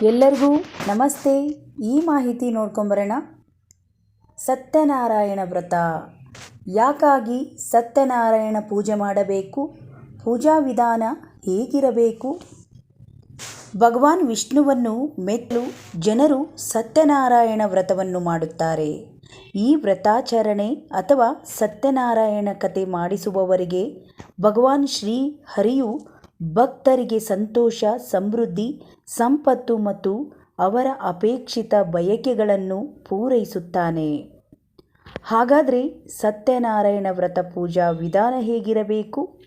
ಎಲ್ಲರಿಗೂ ನಮಸ್ತೆ. ಈ ಮಾಹಿತಿ ನೋಡ್ಕೊಂಬರೋಣ. ಸತ್ಯನಾರಾಯಣ ವ್ರತ. ಯಾಕಾಗಿ ಸತ್ಯನಾರಾಯಣ ಪೂಜೆ ಮಾಡಬೇಕು? ಪೂಜಾ ವಿಧಾನ ಹೇಗಿರಬೇಕು? ಭಗವಾನ್ ವಿಷ್ಣುವನ್ನು ಮೆಚ್ಚಲು ಜನರು ಸತ್ಯನಾರಾಯಣ ವ್ರತವನ್ನು ಮಾಡುತ್ತಾರೆ. ಈ ವ್ರತಾಚರಣೆ ಅಥವಾ ಸತ್ಯನಾರಾಯಣ ಕತೆ ಮಾಡಿಸುವವರಿಗೆ ಭಗವಾನ್ ಶ್ರೀ ಹರಿಯು ಭಕ್ತರಿಗೆ ಸಂತೋಷ, ಸಮೃದ್ಧಿ, ಸಂಪತ್ತು ಮತ್ತು ಅವರ ಅಪೇಕ್ಷಿತ ಬಯಕೆಗಳನ್ನು ಪೂರೈಸುತ್ತಾನೆ. ಹಾಗಾದರೆ ಸತ್ಯನಾರಾಯಣ ವ್ರತ ಪೂಜಾ ವಿಧಾನ ಹೇಗಿರಬೇಕು?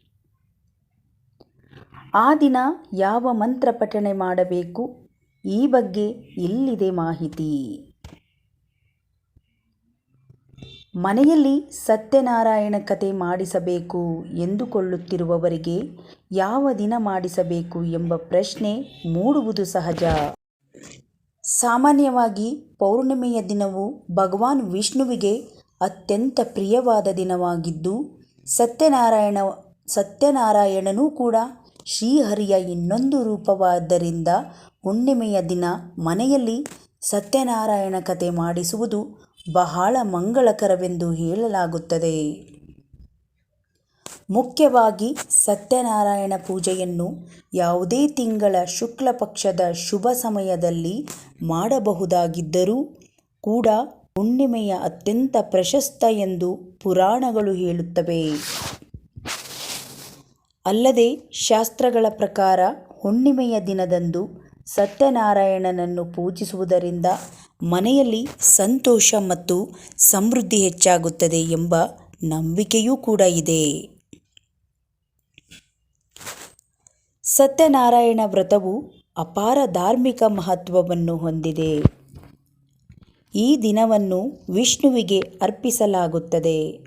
ಆ ದಿನ ಯಾವ ಮಂತ್ರ ಪಠಣೆ ಮಾಡಬೇಕು? ಈ ಬಗ್ಗೆ ಇಲ್ಲಿದೆ ಮಾಹಿತಿ. ಮನೆಯಲ್ಲಿ ಸತ್ಯನಾರಾಯಣ ಕಥೆ ಮಾಡಿಸಬೇಕು ಎಂದುಕೊಳ್ಳುತ್ತಿರುವವರಿಗೆ ಯಾವ ದಿನ ಮಾಡಿಸಬೇಕು ಎಂಬ ಪ್ರಶ್ನೆ ಮೂಡುವುದು ಸಹಜ. ಸಾಮಾನ್ಯವಾಗಿ ಪೌರ್ಣಿಮೆಯ ದಿನವು ಭಗವಾನ್ ವಿಷ್ಣುವಿಗೆ ಅತ್ಯಂತ ಪ್ರಿಯವಾದ ದಿನವಾಗಿದ್ದು, ಸತ್ಯನಾರಾಯಣ, ಸತ್ಯನಾರಾಯಣನೂ ಕೂಡ ಶ್ರೀಹರಿಯ ಇನ್ನೊಂದು ರೂಪವಾದ್ದರಿಂದ ಹುಣ್ಣಿಮೆಯ ದಿನ ಮನೆಯಲ್ಲಿ ಸತ್ಯನಾರಾಯಣ ಕತೆ ಮಾಡಿಸುವುದು ಬಹಳ ಮಂಗಳಕರವೆಂದು ಹೇಳಲಾಗುತ್ತದೆ. ಮುಖ್ಯವಾಗಿ ಸತ್ಯನಾರಾಯಣ ಪೂಜೆಯನ್ನು ಯಾವುದೇ ತಿಂಗಳ ಶುಕ್ಲ ಪಕ್ಷದ ಶುಭ ಸಮಯದಲ್ಲಿ ಮಾಡಬಹುದಾಗಿದ್ದರೂ ಕೂಡ ಹುಣ್ಣಿಮೆಯ ಅತ್ಯಂತ ಪ್ರಶಸ್ತ ಎಂದು ಪುರಾಣಗಳು ಹೇಳುತ್ತವೆ. ಅಲ್ಲದೆ ಶಾಸ್ತ್ರಗಳ ಪ್ರಕಾರ ಹುಣ್ಣಿಮೆಯ ದಿನದಂದು ಸತ್ಯನಾರಾಯಣನನ್ನು ಪೂಜಿಸುವುದರಿಂದ ಮನೆಯಲ್ಲಿ ಸಂತೋಷ ಮತ್ತು ಸಮೃದ್ಧಿ ಹೆಚ್ಚಾಗುತ್ತದೆ ಎಂಬ ನಂಬಿಕೆಯೂ ಕೂಡ ಇದೆ. ಸತ್ಯನಾರಾಯಣ ವ್ರತವು ಅಪಾರ ಧಾರ್ಮಿಕ ಮಹತ್ವವನ್ನು ಹೊಂದಿದೆ. ಈ ದಿನವನ್ನು ವಿಷ್ಣುವಿಗೆ ಅರ್ಪಿಸಲಾಗುತ್ತದೆ.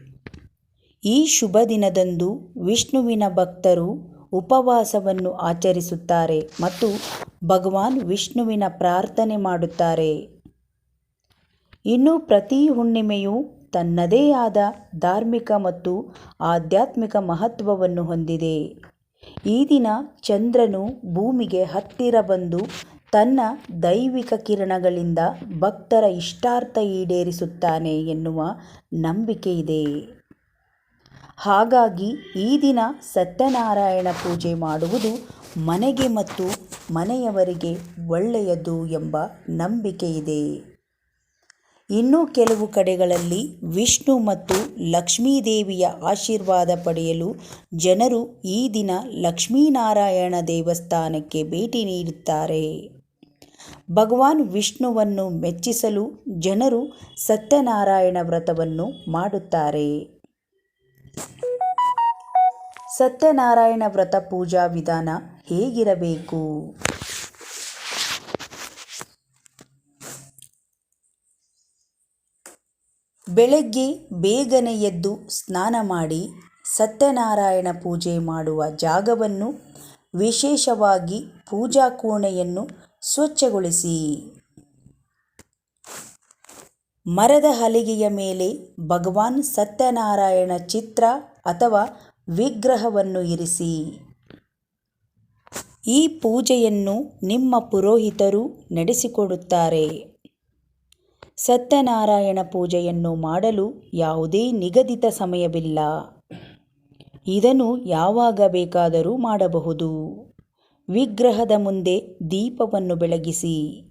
ಈ ಶುಭ ದಿನದಂದು ವಿಷ್ಣುವಿನ ಭಕ್ತರು ಉಪವಾಸವನ್ನು ಆಚರಿಸುತ್ತಾರೆ ಮತ್ತು ಭಗವಾನ್ ವಿಷ್ಣುವಿನ ಪ್ರಾರ್ಥನೆ ಮಾಡುತ್ತಾರೆ. ಇನ್ನು ಪ್ರತಿ ಹುಣ್ಣಿಮೆಯು ತನ್ನದೇ ಆದ ಧಾರ್ಮಿಕ ಮತ್ತು ಆಧ್ಯಾತ್ಮಿಕ ಮಹತ್ವವನ್ನು ಹೊಂದಿದೆ. ಈ ದಿನ ಚಂದ್ರನು ಭೂಮಿಗೆ ಹತ್ತಿರ ಬಂದು ತನ್ನ ದೈವಿಕ ಕಿರಣಗಳಿಂದ ಭಕ್ತರ ಇಷ್ಟಾರ್ಥ ಈಡೇರಿಸುತ್ತಾನೆ ಎನ್ನುವ ನಂಬಿಕೆ ಇದೆ ಹಾಗಾಗಿ ಈ ದಿನ ಸತ್ಯನಾರಾಯಣ ಪೂಜೆ ಮಾಡುವುದು ಮನೆಗೆ ಮತ್ತು ಮನೆಯವರಿಗೆ ಒಳ್ಳೆಯದು ಎಂಬ ನಂಬಿಕೆ ಇದೆ. ಇನ್ನೂ ಕೆಲವು ಕಡೆಗಳಲ್ಲಿ ವಿಷ್ಣು ಮತ್ತು ಲಕ್ಷ್ಮೀದೇವಿಯ ಆಶೀರ್ವಾದ ಪಡೆಯಲು ಜನರು ಈ ದಿನ ಲಕ್ಷ್ಮೀನಾರಾಯಣ ದೇವಸ್ಥಾನಕ್ಕೆ ಭೇಟಿ ನೀಡುತ್ತಾರೆ. ಭಗವಾನ್ ವಿಷ್ಣುವನ್ನು ಮೆಚ್ಚಿಸಲು ಜನರು ಸತ್ಯನಾರಾಯಣ ವ್ರತವನ್ನು ಮಾಡುತ್ತಾರೆ. ಸತ್ಯನಾರಾಯಣ ವ್ರತ ಪೂಜಾ ವಿಧಾನ ಹೇಗಿರಬೇಕು? ಬೆಳಗ್ಗೆ ಬೇಗನೆ ಎದ್ದು ಸ್ನಾನ ಮಾಡಿ ಸತ್ಯನಾರಾಯಣ ಪೂಜೆ ಮಾಡುವ ಜಾಗವನ್ನು ವಿಶೇಷವಾಗಿ ಪೂಜಾ ಕೋಣೆಯನ್ನು ಸ್ವಚ್ಛಗೊಳಿಸಿ. ಮರದ ಹಲಿಗೆಯ ಮೇಲೆ ಭಗವಾನ್ ಸತ್ಯನಾರಾಯಣ ಚಿತ್ರ ಅಥವಾ ವಿಗ್ರಹವನ್ನು ಇರಿಸಿ. ಈ ಪೂಜೆಯನ್ನು ನಿಮ್ಮ ಪುರೋಹಿತರು ನಡೆಸಿಕೊಡುತ್ತಾರೆ. ಸತ್ಯನಾರಾಯಣ ಪೂಜೆಯನ್ನು ಮಾಡಲು ಯಾವುದೇ ನಿಗದಿತ ಸಮಯವಿಲ್ಲ. ಇದನ್ನು ಯಾವಾಗ ಬೇಕಾದರೂ ಮಾಡಬಹುದು. ವಿಗ್ರಹದ ಮುಂದೆ ದೀಪವನ್ನು ಬೆಳಗಿಸಿ.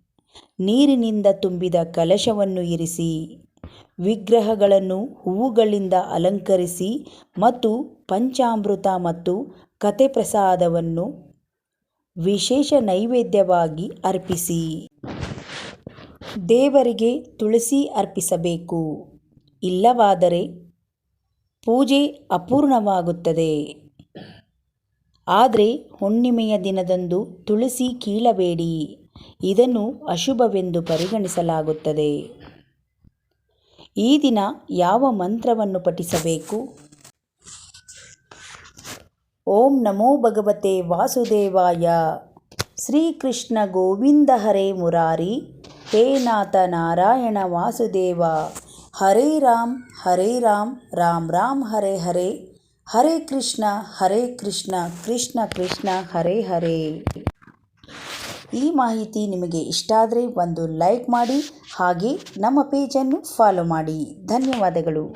ನೀರಿನಿಂದ ತುಂಬಿದ ಕಲಶವನ್ನು ಇರಿಸಿ, ವಿಗ್ರಹಗಳನ್ನು ಹೂವುಗಳಿಂದ ಅಲಂಕರಿಸಿ ಮತ್ತು ಪಂಚಾಮೃತ ಮತ್ತು ಕತೆ ಪ್ರಸಾದವನ್ನು ವಿಶೇಷ ನೈವೇದ್ಯವಾಗಿ ಅರ್ಪಿಸಿ. ದೇವರಿಗೆ ತುಳಸಿ ಅರ್ಪಿಸಬೇಕು. ಇಲ್ಲವಾದರೆ ಪೂಜೆ ಅಪೂರ್ಣವಾಗುತ್ತದೆ. ಆದರೆ ಹುಣ್ಣಿಮೆಯ ದಿನದಂದು ತುಳಸಿ ಕೀಳಬೇಡಿ. ಇದನ್ನು ಅಶುಭವೆಂದು ಪರಿಗಣಿಸಲಾಗುತ್ತದೆ. ಈ ದಿನ ಯಾವ ಮಂತ್ರವನ್ನು ಪಠಿಸಬೇಕು? ಓಂ ನಮೋ ಭಗವತೆ ವಾಸುದೇವಾಯ. ಶ್ರೀಕೃಷ್ಣ ಗೋವಿಂದ ಹರೇ ಮುರಾರಿ. ಹೇ ನಾಥ ನಾರಾಯಣ ವಾಸುದೇವ. ಹರೇ ರಾಮ್ ಹರೇ ರಾಮ್ ರಾಮ್ ರಾಮ್ ಹರೇ ಹರೇ. ಹರೇ ಕೃಷ್ಣ ಹರೇ ಕೃಷ್ಣ ಕೃಷ್ಣ ಕೃಷ್ಣ ಹರೇ ಹರೇ. ಈ ಮಾಹಿತಿ ನಿಮಗೆ ಇಷ್ಟ ಆದರೆ ಒಂದು ಲೈಕ್ ಮಾಡಿ ಹಾಗೆ ನಮ್ಮ ಪೇಜನ್ನು ಫಾಲೋ ಮಾಡಿ. ಧನ್ಯವಾದಗಳು.